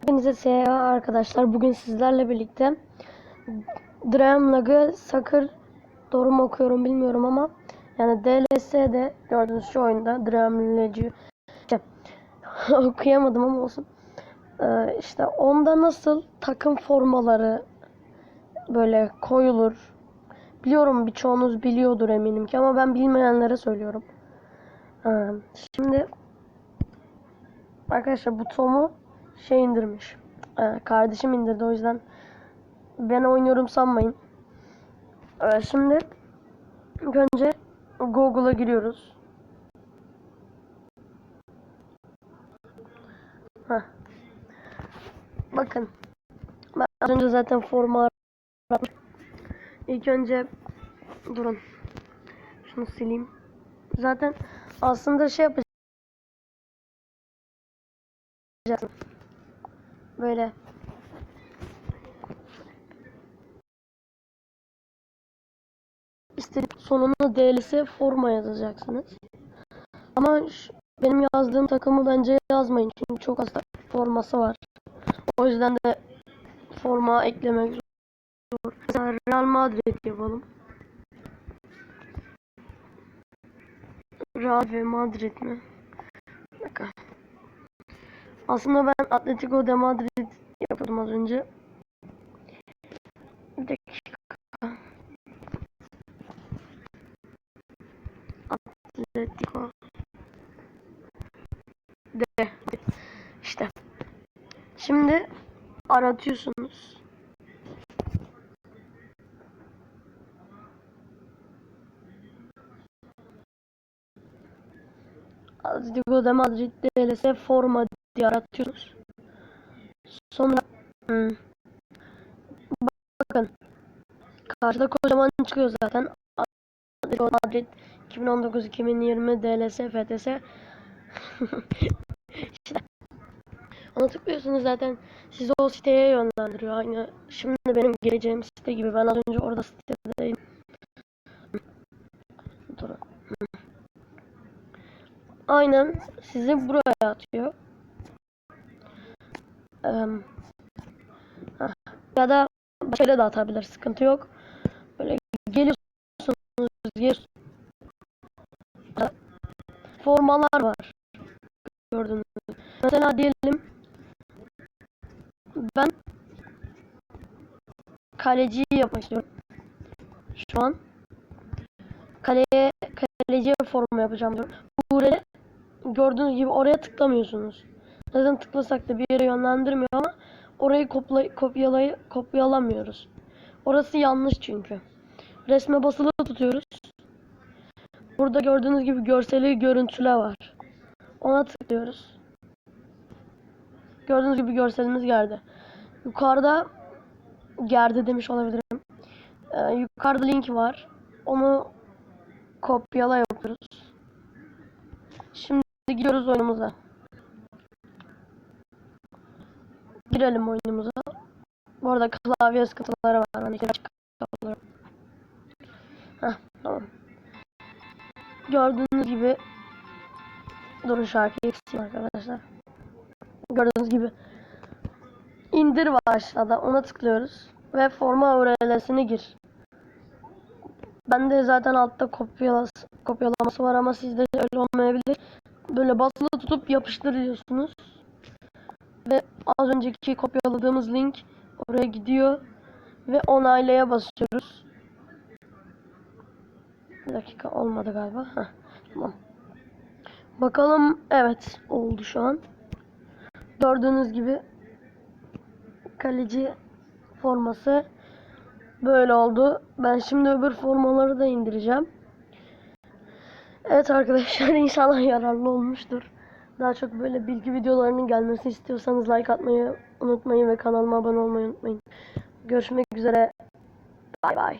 Hepinize selam arkadaşlar. Bugün sizlerle birlikte Dreamlag'ı Sakır doğru mu okuyorum bilmiyorum ama yani DLS'de gördüğünüz şu oyunda Dreamlag'ı okuyamadım ama olsun. Ee, işte onda nasıl takım formaları böyle koyulur. Biliyorum birçoğunuz biliyordur eminim ki ama ben bilmeyenlere söylüyorum. Ee, şimdi Arkadaşlar bu Tom'u şey indirmiş. Ee, kardeşim indirdi o yüzden ben oynuyorum sanmayın. Ee, şimdi önce Google'a giriyoruz. Heh. Bakın. Ben az önce zaten formu aradım. İlk önce durun. Şunu sileyim. Zaten aslında şey yapacağım. Böyle. İstediğiniz sonuna DLC forma yazacaksınız. Ama benim yazdığım takımı bence yazmayın çünkü çok az forması var. O yüzden de forma eklemek zor. Mesela Real Madrid yapalım. Real ve Madrid mi? Dakika. Aslında ben Atletico de Madrid yapıyordum az önce. Bir dakika. Atletico de işte. Şimdi aratıyorsunuz. Atletico de Madrid DLS forma diye aratıyorsunuz. Sonra hmm, bakın karşıda kocaman çıkıyor zaten. Atletico Madrid 2019-2020 DLS FTS işte ona zaten sizi o siteye yönlendiriyor. Aynı şimdi benim geleceğim site gibi. Ben az önce orada sitedeyim. Durun. Aynen sizi buraya atıyor. Ya da başka yere de atabilir. Sıkıntı yok. Böyle geliyorsunuz. geliyorsunuz. Formalar var. Gördüğünüz. Mesela diyelim ben kaleciyi yapmak. Şu an kaleye kaleciye forma yapacağım diyorum. Buraya gördüğünüz gibi oraya tıklamıyorsunuz. Zaten tıklasak da bir yere yönlendirmiyor ama orayı kopla, kopyalay, kopyalamıyoruz. Orası yanlış çünkü. Resme basılı tutuyoruz. Burada gördüğünüz gibi görseli görüntüle var. Ona tıklıyoruz. Gördüğünüz gibi görselimiz geldi. Yukarıda geldi demiş olabilirim. Ee, yukarıda link var. Onu kopyala yapıyoruz. Şimdi gidiyoruz oyunumuza. Girelim oyunumuza. Bu arada klavye sıkıntıları var. Kapatıyorum. Heh, tamam. Gördüğünüz gibi Durun şarkıyı eksiyim arkadaşlar. Gördüğünüz gibi indir var aşağıda ona tıklıyoruz ve forma URL'sini gir. Bende zaten altta kopyalas kopyalaması var ama sizde öyle olmayabilir. Böyle basılı tutup yapıştırıyorsunuz. Ve az önceki kopyaladığımız link oraya gidiyor ve onaylaya basıyoruz. Bir dakika olmadı galiba. Heh, tamam. Bakalım evet oldu şu an. Gördüğünüz gibi kaleci forması böyle oldu. Ben şimdi öbür formaları da indireceğim. Evet arkadaşlar inşallah yararlı olmuştur. Daha çok böyle bilgi videolarının gelmesi istiyorsanız like atmayı unutmayın ve kanalıma abone olmayı unutmayın. Görüşmek üzere. Bay bay.